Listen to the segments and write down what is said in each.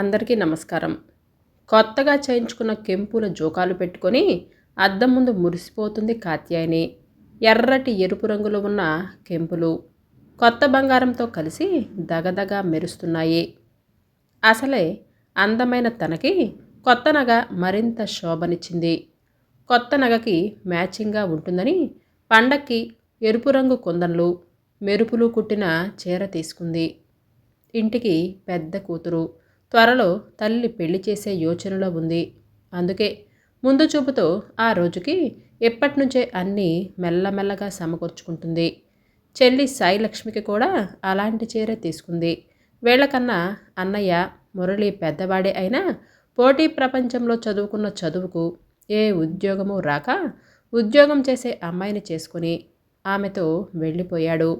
అందరికీ నమస్కారం. కొత్తగా చేయించుకున్న కెంపుల జోకాలు పెట్టుకొని అద్దం ముందు మురిసిపోతుంది కాత్యాయని ఎర్రటి ఎరుపు రంగులో ఉన్న కెంపులు కొత్త బంగారంతో కలిసి దగదగ మెరుస్తున్నాయి. అసలే అందమైన తనకి కొత్త నగ మరింత శోభనిచ్చింది. కొత్త నగకి మ్యాచింగ్గా ఉంటుందని పండక్కి ఎరుపు రంగు కుందన్లు మెరుపులు కుట్టిన చీర తీసుకుంది. ఇంటికి పెద్ద కూతురు త్వరలో తల్లి పెళ్ళి చేసే యోచనలో ఉంది. అందుకే ముందు చూపుతో ఆ రోజుకి ఎప్పటినుంచే అన్నీ మెల్లమెల్లగా సమకూర్చుకుంటుంది. చెల్లి సాయిలక్ష్మికి కూడా అలాంటి చీర తీసుకుంది. వీళ్ళకన్నా అన్నయ్య మురళి పెద్దవాడే అయినా పోటీ ప్రపంచంలో చదువుకున్న చదువుకు ఏ ఉద్యోగము రాక ఉద్యోగం చేసే అమ్మాయిని చేసుకుని ఆమెతో వెళ్ళిపోయాడు.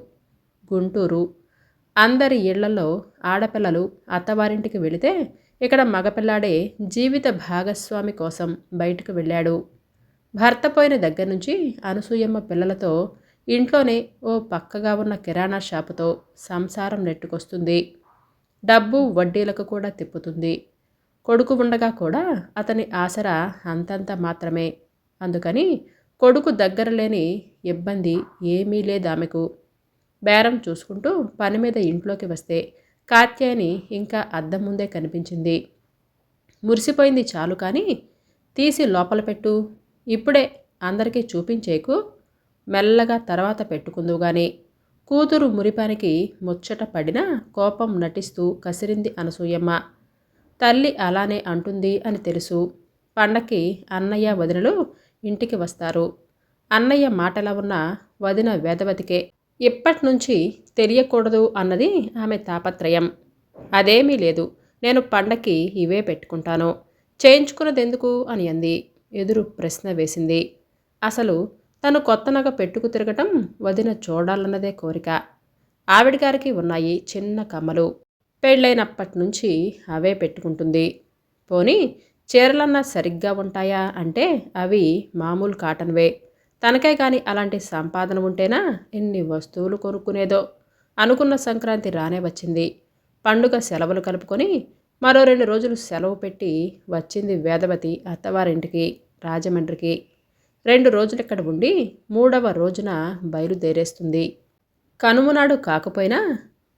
గుంటూరు అందరి ఇళ్ళలో ఆడపిల్లలు అత్తవారింటికి వెళితే ఇక్కడ మగపిల్లాడే జీవిత భాగస్వామి కోసం బయటకు వెళ్ళాడు. భర్త పోయిన దగ్గర నుంచి అనసూయమ్మ పిల్లలతో ఇంట్లోనే ఓ పక్కగా ఉన్న కిరాణా షాపుతో సంసారం నెట్టుకొస్తుంది. డబ్బు వడ్డీలకు కూడా తిప్పుతుంది. కొడుకు ఉండగా కూడా అతని ఆసరా అంతంత మాత్రమే. అందుకని కొడుకు దగ్గర లేని ఇబ్బంది ఏమీ లేదు ఆమెకు బేరం చూసుకుంటూ పని మీద ఇంట్లోకి వస్తే కాత్యాయని ఇంకా అద్దం ముందే కనిపించింది. మురిసిపోయింది చాలు కానీ తీసి లోపల పెట్టు. ఇప్పుడే అందరికీ చూపించేకు. మెల్లగా తర్వాత పెట్టుకుందు కానీ కూతురు మురిపానికి ముచ్చట పడిన కోపం నటిస్తూ కసిరింది అనసూయమ్మ. తల్లి అలానే అంటుంది అని తెలుసు. పండక్కి అన్నయ్య వదినలు ఇంటికి వస్తారు. అన్నయ్య మాటల ఉన్న వదిన వేదవతికే ఇప్పటి నుంచి తెలియకూడదు అన్నది ఆమె తాపత్రయం. అదేమీ లేదు. నేను పండక్కి ఇవే పెట్టుకుంటాను. చేయించుకున్నది ఎందుకు అని అంది. ఎదురు ప్రశ్న వేసింది. అసలు తను కొత్త నగ పెట్టుకు తిరగటం వదిన చూడాలన్నదే కోరిక. ఆవిడగారికి ఉన్నాయి చిన్న కమ్మలు. పెళ్ళైనప్పటి నుంచి అవే పెట్టుకుంటుంది. పోనీ చీరలన్నా సరిగ్గా ఉంటాయా అంటే అవి మామూలు కాటన్వే. తనకే కానీ అలాంటి సంపాదన ఉంటేనా ఎన్ని వస్తువులు కొనుక్కునేదో అనుకున్న సంక్రాంతి రానే వచ్చింది. పండుగ సెలవులు కలుపుకొని మరో రెండు రోజులు సెలవు పెట్టి వచ్చింది వేదవతి అత్తవారింటికి రాజమండ్రికి. రెండు రోజులు ఇక్కడ ఉండి మూడవ రోజున బయలుదేరేస్తుంది. కనుమనాడు కాకపోయినా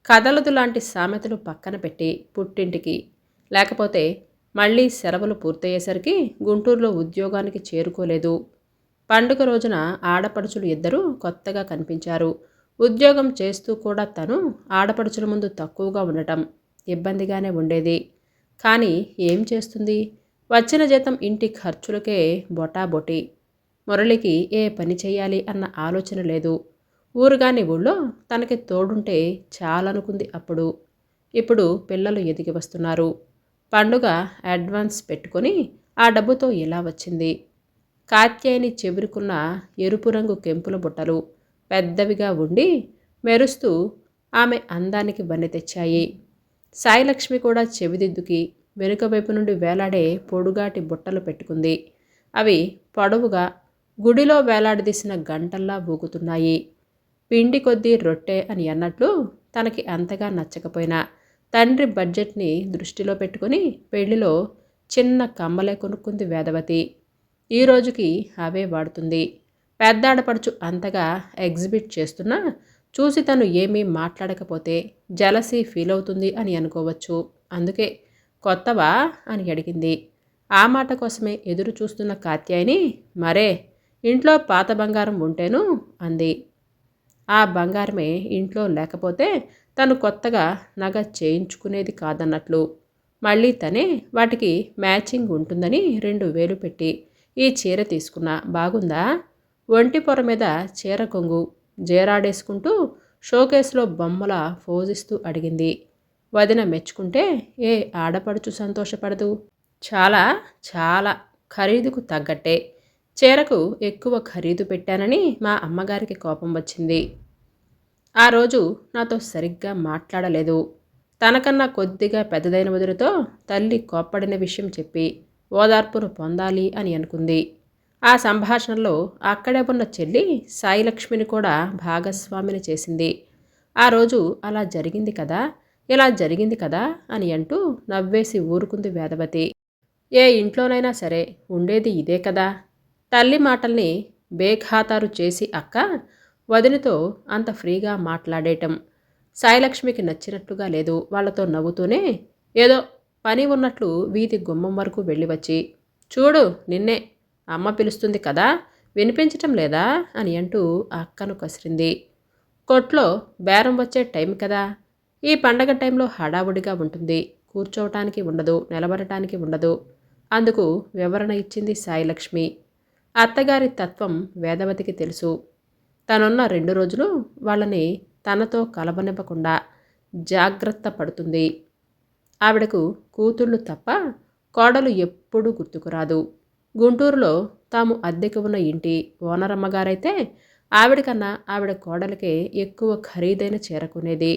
కదలదు లాంటి సామెతలు పక్కన పెట్టి పుట్టింటికి. లేకపోతే మళ్ళీ సెలవులు పూర్తయ్యేసరికి గుంటూరులో ఉద్యోగానికి చేరుకోలేదు. పండుగ రోజున ఆడపడుచులు ఇద్దరూ కొత్తగా కనిపించారు. ఉద్యోగం చేస్తూ కూడా తను ఆడపడుచుల ముందు తక్కువగా ఉండటం ఇబ్బందిగానే ఉండేది. కానీ ఏం చేస్తుంది? వచ్చిన జీతం ఇంటి ఖర్చులకే బొటాబొటి. మురళికి ఏ పని చేయాలి అన్న ఆలోచన లేదు. ఊరుగాని ఊళ్ళో తనకి తోడుంటే చాలనుకుంది అప్పుడు. ఇప్పుడు పిల్లలు ఎదిగి వస్తున్నారు. పండుగ అడ్వాన్స్ పెట్టుకొని ఆ డబ్బుతో ఇలా వచ్చింది? కాత్యాయని చెబురుకున్న ఎరుపు రంగు కెంపుల బుట్టలు పెద్దవిగా ఉండి మెరుస్తూ ఆమె అందానికి బన్నె తెచ్చాయి. సాయిలక్ష్మి కూడా చెవిదిద్దుకి వెనుక వైపు నుండి వేలాడే పొడుగాటి బుట్టలు పెట్టుకుంది. అవి పొడవుగా గుడిలో వేలాడదీసిన గంటల్లా ఊగుతున్నాయి. పిండి కొద్దీ రొట్టె అని అన్నట్లు తనకి అంతగా నచ్చకపోయినా తండ్రి బడ్జెట్ని దృష్టిలో పెట్టుకుని పెళ్ళిలో చిన్న కమ్మలే కొనుక్కుంది వేదవతి. ఈ రోజుకి అవే వాడుతుంది. పెద్ద ఆడపడుచు అంతగా ఎగ్జిబిట్ చేస్తున్నా చూసి తను ఏమీ మాట్లాడకపోతే జలసీ ఫీల్ అవుతుంది అని అనుకోవచ్చు. అందుకే కొత్తవా అని అడిగింది. ఆ మాట కోసమే ఎదురు చూస్తున్న కాత్యాయిని మరే ఇంట్లో పాత బంగారం ఉంటేను అంది. ఆ బంగారమే ఇంట్లో లేకపోతే తను కొత్తగా నగ చేయించుకునేది కాదన్నట్లు. మళ్ళీ తనే వాటికి మ్యాచింగ్ ఉంటుందని రెండు వేలు పెట్టి ఈ చీర తీసుకున్నా. బాగుందా? ఒంటి పొర మీద చీర కొంగు. జేరాడేసుకుంటూ షోకేస్లో బొమ్మల ఫోజిస్తూ అడిగింది. వదిన మెచ్చుకుంటే ఏ ఆడపడుచు సంతోషపడదు. చాలా చాలా ఖరీదుకు తగ్గట్టే. చీరకు ఎక్కువ ఖరీదు పెట్టానని మా అమ్మగారికి కోపం వచ్చింది. ఆ రోజు నాతో సరిగ్గా మాట్లాడలేదు. తనకన్నా కొద్దిగా పెద్దదైన వదిలితో తల్లి కోప్పడిన విషయం చెప్పి ఓదార్పును పొందాలి అని అనుకుంది. ఆ సంభాషణలో అక్కడే ఉన్న చెల్లి సాయిలక్ష్మిని కూడా భాగస్వామిని చేసింది. ఆ రోజు అలా జరిగింది కదా ఇలా జరిగింది కదా అని అంటూ నవ్వేసి ఊరుకుంది వేదవతి. ఏ ఇంట్లోనైనా సరే ఉండేది ఇదే కదా. తల్లి మాటల్ని బేఖాతారు చేసి అక్క వదినతో అంత ఫ్రీగా మాట్లాడేయటం సాయిలక్ష్మికి నచ్చినట్లుగా లేదు. వాళ్ళతో నవ్వుతూనే ఏదో పని ఉన్నట్లు వీధి గుమ్మం వరకు వెళ్ళి వచ్చి చూడు నిన్నే అమ్మ పిలుస్తుంది కదా వినిపించటం లేదా? అని అంటూ అక్కను కసిరింది. కొట్లో బేరం వచ్చే టైం కదా ఈ పండగ టైంలో హడావుడిగా ఉంటుంది కూర్చోవటానికి ఉండదు నిలబడటానికి ఉండదు. అందుకు వివరణ ఇచ్చింది సాయిలక్ష్మి. అత్తగారి తత్వం వేదవతికి తెలుసు. తనున్న రెండు రోజులు వాళ్ళని తనతో కలబనివ్వకుండా జాగ్రత్త పడుతుంది. ఆవిడకు కూతుళ్ళు తప్ప కోడలు ఎప్పుడూ గుర్తుకురాదు. గుంటూరులో తాము అద్దెకు ఉన్న ఇంటి ఓనరమ్మగారైతే ఆవిడకన్నా ఆవిడ కోడలకే ఎక్కువ ఖరీదైన చేరకునేది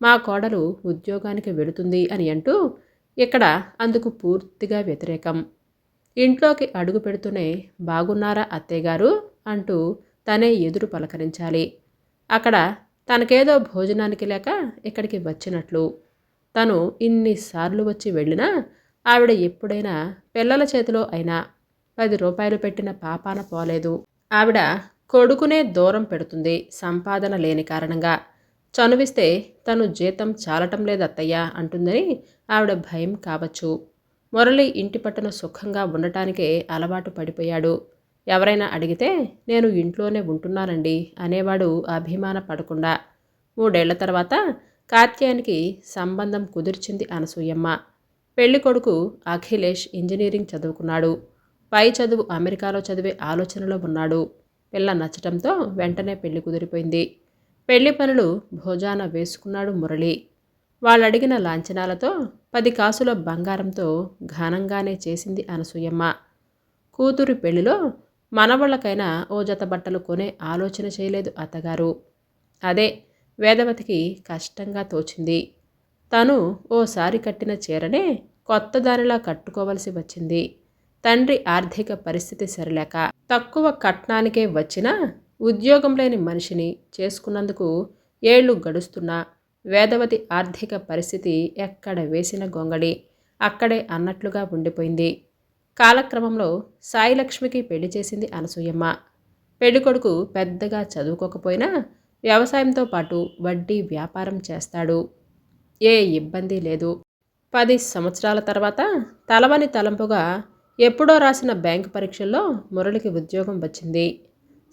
మా కోడలు ఉద్యోగానికి వెళుతుంది అని అంటూ ఇక్కడ అందుకు పూర్తిగా వ్యతిరేకం. ఇంట్లోకి అడుగు పెడుతూనే బాగున్నారా అత్తయ్యగారు అంటూ తనే ఎదురు పలకరించాలి. అక్కడ తనకేదో భోజనానికి లేక ఇక్కడికి వచ్చినట్లు తను ఇన్నిసార్లు వచ్చి వెళ్ళినా ఆవిడ ఎప్పుడైనా పిల్లల చేతిలో అయినా పది రూపాయలు పెట్టిన పాపాన పోలేదు. ఆవిడ కొడుకునే దూరం పెడుతుంది సంపాదన లేని కారణంగా. చనువిస్తే తను జీతం చాలటం లేదత్తయ్యా అంటుందని ఆవిడ భయం కావచ్చు. మురళి ఇంటి పట్టున సుఖంగా ఉండటానికే అలవాటు పడిపోయాడు. ఎవరైనా అడిగితే నేను ఇంట్లోనే ఉంటున్నానండి అనేవాడు అభిమాన పడకుండా. మూడేళ్ళ తర్వాత కాత్యానికి సంబంధం కుదిర్చింది అనసూయమ్మ. పెళ్ళి కొడుకు అఖిలేష్ ఇంజనీరింగ్ చదువుకున్నాడు. పై చదువు అమెరికాలో చదివే ఆలోచనలో ఉన్నాడు. పిల్ల నచ్చటంతో వెంటనే పెళ్ళి కుదిరిపోయింది. పెళ్ళి పనులు భోజాన వేసుకున్నాడు మురళి. వాళ్ళడిగిన లాంఛనాలతో పది కాసుల బంగారంతో ఘనంగానే చేసింది అనసూయమ్మ. కూతురు పెళ్ళిలో మనవళ్ళకైనా ఓ జత బట్టలు కొనే ఆలోచన చేయలేదు అత్తగారు. అదే వేదవతికి కష్టంగా తోచింది. తను ఓసారి కట్టిన చీరనే కొత్త దానిలా కట్టుకోవలసి వచ్చింది. తండ్రి ఆర్థిక పరిస్థితి సరిలేక తక్కువ కట్నానికే వచ్చిన ఉద్యోగం లేని మనిషిని చేసుకున్నందుకు ఏళ్ళు గడుస్తున్నా వేదవతి ఆర్థిక పరిస్థితి ఎక్కడ వేసిన గొంగడి అక్కడే అన్నట్లుగా ఉండిపోయింది. కాలక్రమంలో సాయిలక్ష్మికి పెళ్ళి చేసింది అనసూయమ్మ. పెళ్ళికొడుకు పెద్దగా చదువుకోకపోయినా వ్యవసాయంతో పాటు వడ్డీ వ్యాపారం చేస్తాడు. ఏ ఇబ్బంది లేదు. పది సంవత్సరాల తర్వాత తలవని తలంపుగా ఎప్పుడో రాసిన బ్యాంకు పరీక్షల్లో మురళికి ఉద్యోగం వచ్చింది.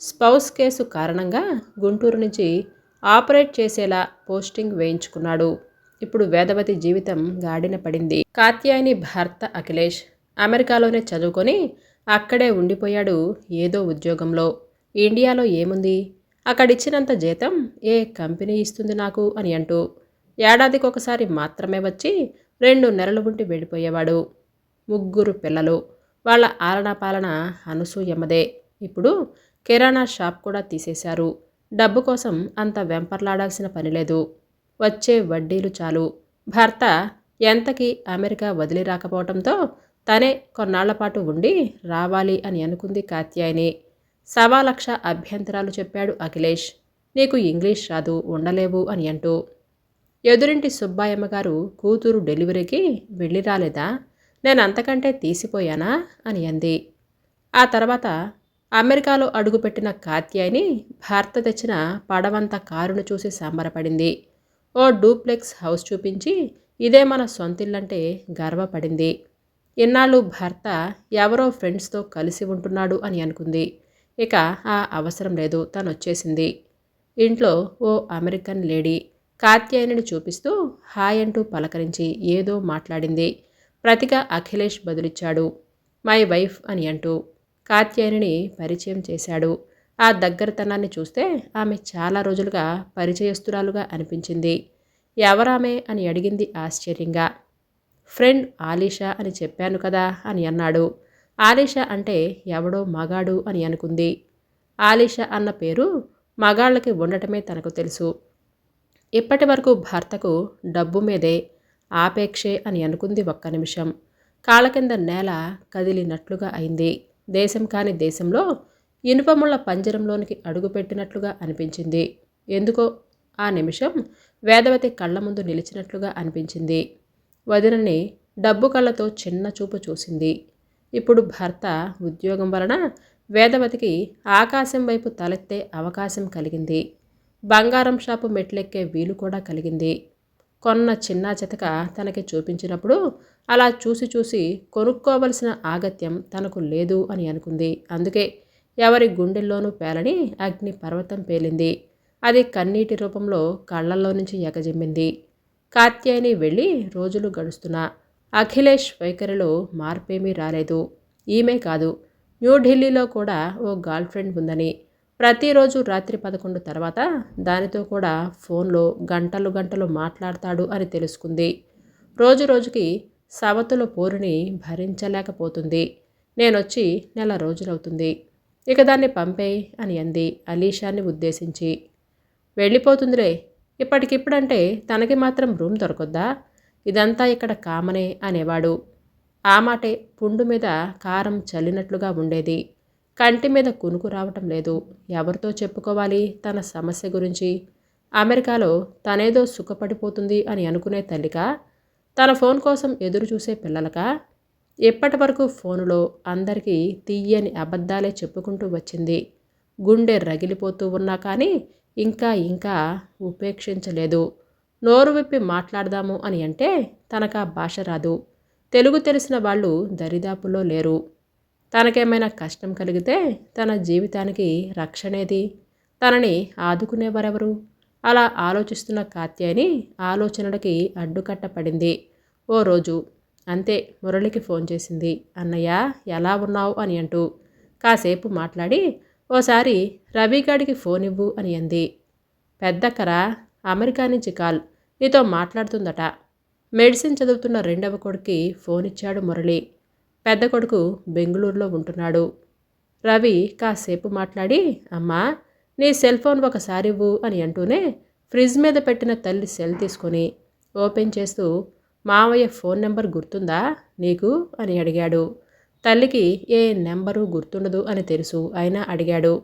స్పౌస్ కేసు కారణంగా గుంటూరు నుంచి ఆపరేట్ చేసేలా పోస్టింగ్ వేయించుకున్నాడు. ఇప్పుడు వేదవతి జీవితం గాడిన పడింది. కాత్యాయని భర్త అఖిలేష్ అమెరికాలోనే చదువుకొని అక్కడే ఉండిపోయాడు ఏదో ఉద్యోగంలో. ఇండియాలో ఏముంది? అక్కడిచ్చినంత జీతం ఏ కంపెనీ ఇస్తుంది నాకు అని అంటూ ఏడాదికి ఒకసారి మాత్రమే వచ్చి రెండు నెలలు ఉండి వెళ్ళిపోయేవాడు. ముగ్గురు పిల్లలు. వాళ్ళ ఆలనా పాలన అనసూయమ్మదే. ఇప్పుడు కిరాణా షాప్ కూడా తీసేశారు. డబ్బు కోసం అంత వెంపర్లాడాల్సిన పని లేదు. వచ్చే వడ్డీలు చాలు. భర్త ఎంతకి అమెరికా వదిలి రాకపోవడంతో తనే కొన్నాళ్ళ పాటు ఉండి రావాలి అని అనుకుంది కాత్యాయని. సవా లక్ష అభ్యంతరాలు చెప్పాడు అఖిలేష్. నీకు ఇంగ్లీష్ రాదు ఉండలేవు అని అంటూ. ఎదురింటి సుబ్బాయమ్మ గారు కూతురు డెలివరీకి వెళ్ళి రాలేదా? నేను అంతకంటే తీసిపోయానా? అని అంది. ఆ తర్వాత అమెరికాలో అడుగుపెట్టిన కాత్యాయిని భర్త తెచ్చిన పడవంత కారును చూసి సంబరపడింది. ఓ డూప్లెక్స్ హౌస్ చూపించి ఇదే మన సొంతిల్లంటే గర్వపడింది. ఇన్నాళ్ళు భర్త ఎవరో ఫ్రెండ్స్తో కలిసి ఉంటున్నాడు అని అనుకుంది. ఇక ఆ అవసరం లేదు తను వచ్చేసింది ఇంట్లో ఓ అమెరికన్ లేడీ కాత్యాయనిని చూపిస్తూ హాయ్ అంటూ పలకరించి ఏదో మాట్లాడింది. ప్రతిగా అఖిలేష్ బదులిచ్చాడు. మై వైఫ్ అని అంటూ కాత్యాయనిని పరిచయం చేశాడు. ఆ దగ్గరతనాన్ని చూస్తే ఆమె చాలా రోజులుగా పరిచయస్తురాలుగా అనిపించింది. ఎవరామె అని అడిగింది ఆశ్చర్యంగా. ఫ్రెండ్ ఆలీషా అని చెప్పాను కదా అని అన్నాడు. ఆలీష అంటే ఎవడో మగాడు అని అనుకుంది. ఆలీష అన్న పేరు మగాళ్ళకి ఉండటమే తనకు తెలుసు. ఇప్పటి వరకు భర్తకు డబ్బు మీదే ఆపేక్షే అని అనుకుంది ఒక్క నిమిషం. కాళ్ళ కింద నేల కదిలినట్లుగా అయింది. దేశం కాని దేశంలో ఇనుపముళ్ళ పంజరంలోనికి అడుగుపెట్టినట్లుగా అనిపించింది. ఎందుకో ఆ నిమిషం వేదవతి కళ్ళ ముందు నిలిచినట్లుగా అనిపించింది. వదినని డబ్బు కళ్ళతో చిన్న చూపు చూసింది. ఇప్పుడు భర్త ఉద్యోగం వలన వేదవతికి ఆకాశం వైపు తలెత్తే అవకాశం కలిగింది. బంగారం షాపు మెట్లెక్కే వీలు కూడా కలిగింది. కొన్న చిన్న చితక తనకి చూపించినప్పుడు అలా చూసి చూసి కొనుక్కోవలసిన ఆగత్యం తనకు లేదు అని అనుకుంది. అందుకే ఎవరి గుండెల్లోనూ పేలని అగ్ని పర్వతం పేలింది. అది కన్నీటి రూపంలో కళ్ళల్లో నుంచి ఎగజిమ్మింది. కాత్యాయని వెళ్ళి రోజులు గడుస్తున్నా. అఖిలేష్ వైఖరిలో మార్పేమీ రాలేదు. ఈమె కాదు. న్యూఢిల్లీలో కూడా ఓ గర్ల్ ఫ్రెండ్ ఉందని. ప్రతిరోజు రాత్రి పదకొండు తర్వాత దానితో కూడా ఫోన్లో గంటలు గంటలు మాట్లాడతాడు అని తెలుసుకుంది. రోజు రోజుకి సవతుల పోరుని భరించలేకపోతుంది. నేనొచ్చి నెల రోజులవుతుంది. ఇక దాన్ని పంపేయ్ అని అంది అలీషాని ఉద్దేశించి. వెళ్ళిపోతుందిలే. ఇప్పటికిప్పుడంటే తనకి మాత్రం రూమ్ దొరకొద్దా? ఇదంతా ఇక్కడ కామనే అనేవాడు. ఆ మాటే పుండు మీద కారం చల్లినట్లుగా ఉండేది. కంటి మీద కునుకు రావటం లేదు. ఎవరితో చెప్పుకోవాలి తన సమస్య గురించి? అమెరికాలో తనేదో సుఖపడిపోతుంది అని అనుకునే తల్లిక? తన ఫోన్ కోసం ఎదురు చూసే పిల్లలక? ఇప్పటి వరకు ఫోనులో అందరికీ తీయని అబద్ధాలే చెప్పుకుంటూ వచ్చింది. గుండె రగిలిపోతూ ఉన్నా కానీ ఇంకా ఇంకా ఉపేక్షించలేదు. నోరు విప్పి మాట్లాడదాము అని అంటే తనకు ఆ భాష రాదు. తెలుగు తెలిసిన వాళ్ళు దరిదాపులో లేరు. తనకేమైనా కష్టం కలిగితే తన జీవితానికి రక్షణేది. తనని ఆదుకునేవారెవరు? అలా ఆలోచిస్తున్న కాత్యాయని ఆలోచనలకి అడ్డుకట్ట పడింది ఓ రోజు అంతే మురళికి ఫోన్ చేసింది. అన్నయ్య ఎలా ఉన్నావు? అని అంటూ కాసేపు మాట్లాడి ఓసారి రవిగాడికి ఫోన్ ఇవ్వు అని అంది. పెద్దక్కరా అమెరికా నుంచి కాల్. నీతో మాట్లాడుతుందట. మెడిసిన్ చదువుతున్న రెండవ కొడుకి ఫోన్ ఇచ్చాడు మురళి. పెద్ద కొడుకు బెంగళూరులో ఉంటున్నాడు. రవి కాసేపు మాట్లాడి అమ్మా నీ సెల్ ఫోన్ ఒకసారి ఇవ్వు అని అంటూనే ఫ్రిడ్జ్ మీద పెట్టిన తల్లి సెల్ తీసుకొని ఓపెన్ చేస్తూ మావయ్య ఫోన్ నెంబర్ గుర్తుందా నీకు? అని అడిగాడు. తల్లికి ఏ నెంబరు గుర్తుండదు అని తెలుసు అయినా అడిగాడు.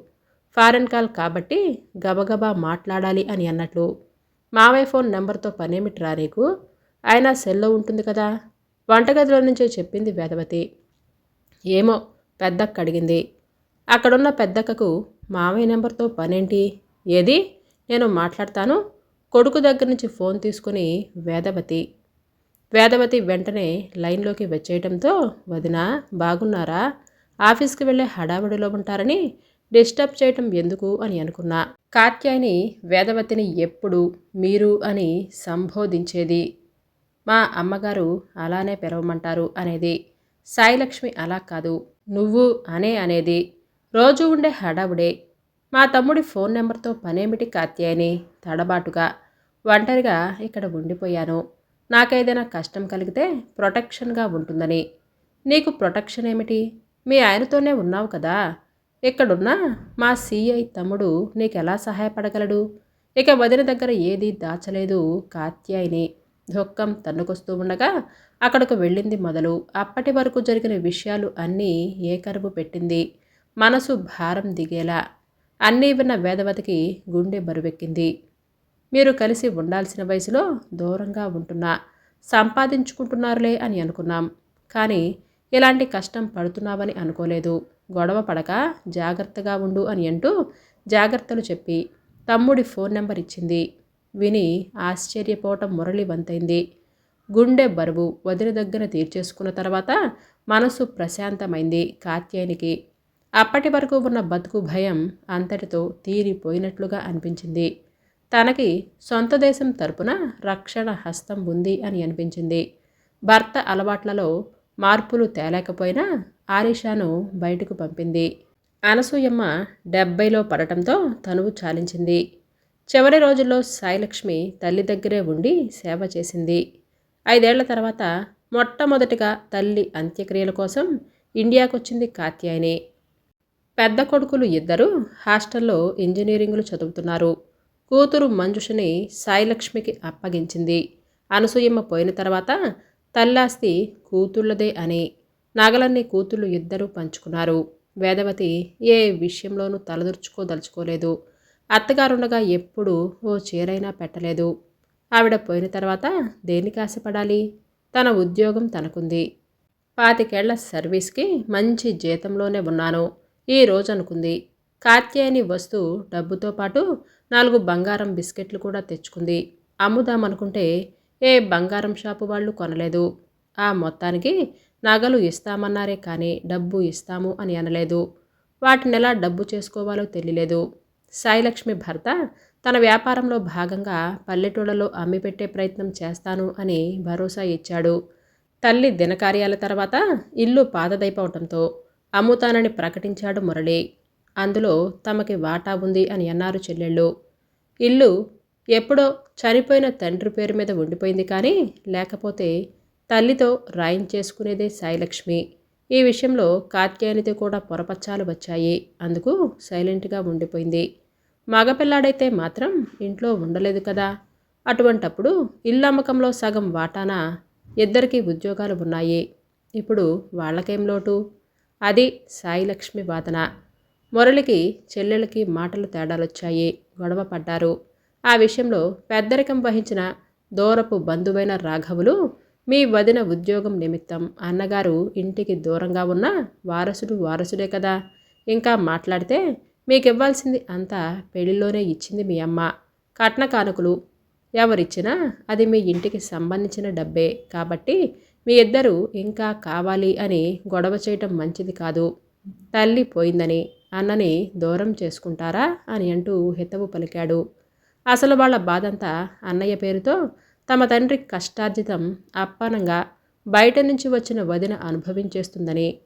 ఫారెన్ కాల్ కాబట్టి గబగబా మాట్లాడాలి అని అన్నట్లు మావయ్య ఫోన్ నెంబర్తో పనేమిట్రా నీకు? ఆయన సెల్లో ఉంటుంది కదా. వంటగదిలో నుంచే చెప్పింది వేదవతి. ఏమో పెద్దక్క అడిగింది. అక్కడున్న పెద్దక్కకు మావయ్య నెంబర్తో పనేంటి? ఏది? నేను మాట్లాడతాను? కొడుకు దగ్గర నుంచి ఫోన్ తీసుకుని వేదవతి. వేదవతి వెంటనే లైన్లోకి వచ్చేయటంతో వదిన బాగున్నారా? ఆఫీస్కి వెళ్ళే హడావిడిలో ఉంటారని డిస్టర్బ్ చేయటం ఎందుకు అని అనుకున్నా. కాత్యాయని వేదవతిని ఎప్పుడు మీరు అని సంబోధించేది. మా అమ్మగారు అలానే పిలవమంటారు అనేది. సాయిలక్ష్మి అలా కాదు. నువ్వు అనే అనేది. రోజు ఉండే హడావుడే. మా తమ్ముడి ఫోన్ నెంబర్తో పనేమిటి కాత్యాయని తడబాటుగా. ఒంటరిగా ఇక్కడ ఉండిపోయాను. నాకేదైనా కష్టం కలిగితే ప్రొటెక్షన్గా ఉంటుందని. నీకు ప్రొటెక్షన్ ఏమిటి? మీ ఆయనతోనే ఉన్నావు కదా. ఇక్కడున్నా మా సీఐ తమ్ముడు నీకు ఎలా సహాయపడగలడు? ఇక వదిన దగ్గర ఏది దాచలేదు కాత్యాయిని. దుఃఖం తన్నుకొస్తూ ఉండగా అక్కడకు వెళ్ళింది మొదలు. అప్పటి వరకు జరిగిన విషయాలు అన్నీ ఏకరువు పెట్టింది. మనసు భారం దిగేలా అన్నీ విన్న వేదవతికి గుండె బరువెక్కింది. మీరు కలిసి ఉండాల్సిన వయసులో దూరంగా ఉంటున్నా సంపాదించుకుంటున్నారులే అని అనుకున్నాం. కానీ ఇలాంటి కష్టం పడుతున్నావని అనుకోలేదు. గొడవ పడక జాగ్రత్తగా ఉండు అని అంటూ జాగ్రత్తలు చెప్పి తమ్ముడి ఫోన్ నెంబర్ ఇచ్చింది. విని ఆశ్చర్యపోవటం మురళి వంతైంది. గుండె బరువు వదిన దగ్గర తీర్చేసుకున్న తర్వాత మనసు ప్రశాంతమైంది కాత్యాయనికి. అప్పటి వరకు ఉన్న బతుకు భయం అంతటితో తీరిపోయినట్లుగా అనిపించింది. తనకి సొంత దేశం తరపున రక్షణ హస్తం ఉంది అని అనిపించింది. భర్త అలవాట్లలో మార్పులు తేలేకపోయినా ఆరిషాను బయటకు పంపింది. అనసూయమ్మ డెబ్బైలో పడటంతో తనువు చాలించింది. చివరి రోజుల్లో సాయిలక్ష్మి తల్లి దగ్గరే ఉండి సేవ చేసింది. ఐదేళ్ళ తర్వాత మొట్టమొదటిగా తల్లి అంత్యక్రియల కోసం ఇండియాకొచ్చింది కాత్యాయని. పెద్ద కొడుకులు ఇద్దరు హాస్టల్లో ఇంజనీరింగ్లు చదువుతున్నారు. కూతురు మంజుషని సాయిలక్ష్మికి అప్పగించింది. అనసూయమ్మ పోయిన తర్వాత తల్లాస్తి కూతుళ్ళదే అని నగలన్నీ కూతుళ్ళు ఇద్దరూ పంచుకున్నారు. వేదవతి ఏ విషయంలోనూ తలదూర్చుకోదలుచుకోలేదు. అత్తగారుండగా ఎప్పుడూ ఓ చీరైనా పెట్టలేదు. ఆవిడ పోయిన తర్వాత దేనికి ఆశపడాలి? తన ఉద్యోగం తనకుంది. పాతికేళ్ళ సర్వీస్కి మంచి జీతంలోనే ఉన్నాను. ఈ రోజు అనుకుంది కాత్యాయని వస్తువు డబ్బుతో పాటు నాలుగు బంగారం బిస్కెట్లు కూడా తెచ్చుకుంది. అమ్ముదామనుకుంటే ఏ బంగారం షాపు వాళ్ళు కొనలేదు. ఆ మొత్తానికి నగలు ఇస్తామన్నారే కానీ డబ్బు ఇస్తాము అని అనలేదు. వాటిని ఎలా డబ్బు చేసుకోవాలో తెలియలేదు. సాయిలక్ష్మి భర్త తన వ్యాపారంలో భాగంగా పల్లెటూళ్ళలో అమ్మిపెట్టే ప్రయత్నం చేస్తాను అని భరోసా ఇచ్చాడు. తల్లి దినకార్యాల తర్వాత ఇల్లు పాతదైపోవటంతో అమ్ముతానని ప్రకటించాడు మురళి. అందులో తమకి వాటా ఉంది అని అన్నారు చెల్లెళ్ళు. ఇల్లు ఎప్పుడో చనిపోయిన తండ్రి పేరు మీద ఉండిపోయింది కానీ లేకపోతే తల్లితో రాయించేసుకునేదే సాయిలక్ష్మి. ఈ విషయంలో కాత్యాయనితో కూడా పొరపచ్చాలు వచ్చాయి. అందుకు సైలెంట్గా ఉండిపోయింది. మగపిల్లాడైతే మాత్రం ఇంట్లో ఉండలేదు కదా. అటువంటప్పుడు ఇల్లు అమ్మకంలో సగం వాటాన ఇద్దరికీ ఉద్యోగాలు ఉన్నాయి. ఇప్పుడు వాళ్ళకేం లోటు? అది సాయిలక్ష్మి వాదన. మురళికి చెల్లెలకి మాటలు తేడాలొచ్చాయి. గొడవ పడ్డారు. ఆ విషయంలో పెద్దరికం వహించిన దూరపు బంధువైన రాఘవులు మీ వదిన ఉద్యోగం నిమిత్తం అన్నగారు ఇంటికి దూరంగా ఉన్న వారసుడు వారసుడే కదా. ఇంకా మాట్లాడితే మీకు ఇవ్వాల్సింది అంతా పెళ్ళిలోనే ఇచ్చింది మీ అమ్మ. కట్న కానుకలు ఎవరిచ్చినా అది మీ ఇంటికి సంబంధించిన డబ్బే. కాబట్టి మీ ఇద్దరు ఇంకా కావాలి అని గొడవ చేయటం మంచిది కాదు. తల్లి పోయిందని అన్నని దూరం చేసుకుంటారా అని అంటూ హితవు పలికాడు. అసలు వాళ్ళ బాధంతా అన్నయ్య పేరుతో తమ తండ్రి కష్టార్జితం అప్పనంగా బయట నుంచి వచ్చిన వదిన అనుభవించేస్తుందని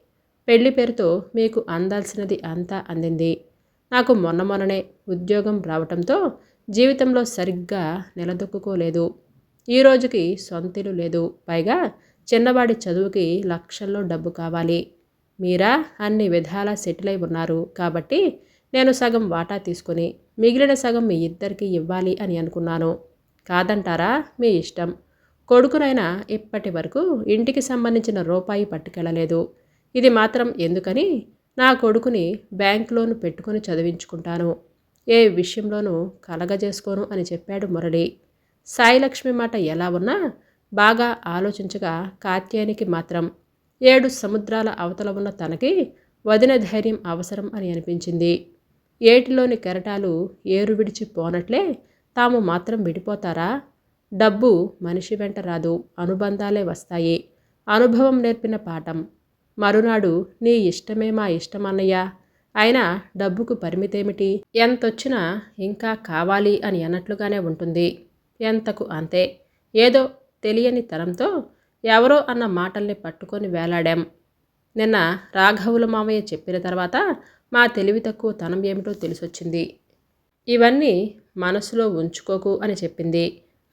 పెళ్ళి పేరుతో మీకు అందాల్సినది అంతా అందింది. నాకు మొన్న మొన్ననే ఉద్యోగం రావటంతో జీవితంలో సరిగ్గా నిలదొక్కుకోలేదు. ఈ రోజుకి సొంతిలు లేదు. పైగా చిన్నవాడి చదువుకి లక్షల్లో డబ్బు కావాలి. మీరా అన్ని విధాలా సెటిల్ అయి ఉన్నారు. కాబట్టి నేను సగం వాటా తీసుకొని మిగిలిన సగం మీ ఇద్దరికి ఇవ్వాలి అని అనుకున్నాను. కాదంటారా? మీ ఇష్టం. కొడుకునైనా ఇప్పటి వరకు ఇంటికి సంబంధించిన రూపాయి పట్టుకెళ్ళలేదు. ఇది మాత్రం ఎందుకని? నా కొడుకుని బ్యాంక్ లోన్ పెట్టుకుని చదివించుకుంటాను. ఏ విషయంలోనూ కలగజేసుకోను అని చెప్పాడు మురళి. సాయిలక్ష్మి మాట ఎలా ఉన్నా బాగా ఆలోచించగా కాత్యానికి మాత్రం ఏడు సముద్రాల అవతల ఉన్న తనకి వదిన ధైర్యం అవసరం అని అనిపించింది. ఏటిలోని కెరటాలు ఏరు విడిచి పోనట్లే తాము మాత్రం విడిపోతారా? డబ్బు మనిషి వెంట రాదు అనుబంధాలే వస్తాయి. అనుభవం నేర్పిన పాఠం. మరునాడు నీ ఇష్టమే మా ఇష్టమన్నయ్యా అయినా డబ్బుకు పరిమితేమిటి? ఎంతొచ్చినా ఇంకా కావాలి అని అన్నట్లుగానే ఉంటుంది. ఎంతకు అంతే. ఏదో తెలియని తరంతో ఎవరో అన్న మాటల్ని పట్టుకొని వేలాడాం. నిన్న రాఘవుల మామయ్య చెప్పిన తర్వాత మా తెలివి తక్కువ తనం ఏమిటో తెలిసొచ్చింది. ఇవన్నీ మనసులో ఉంచుకోకు అని చెప్పింది.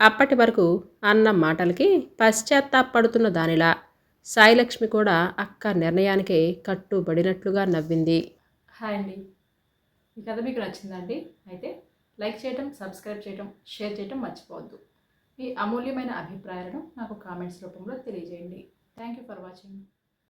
అప్పటి వరకు అన్న మాటలకి పశ్చాత్తాపడుతున్న దానిలా. సాయిలక్ష్మి కూడా అక్క నిర్ణయానికి కట్టుబడినట్లుగా నవ్వింది. హాయ్ అండి. ఈ కథ మీకు నచ్చిందండి అయితే లైక్ చేయటం సబ్స్క్రైబ్ చేయటం షేర్ చేయటం మర్చిపోవద్దు. మీ అమూల్యమైన అభిప్రాయాలను నాకు కామెంట్స్ రూపంలో తెలియజేయండి. Thank you for watching.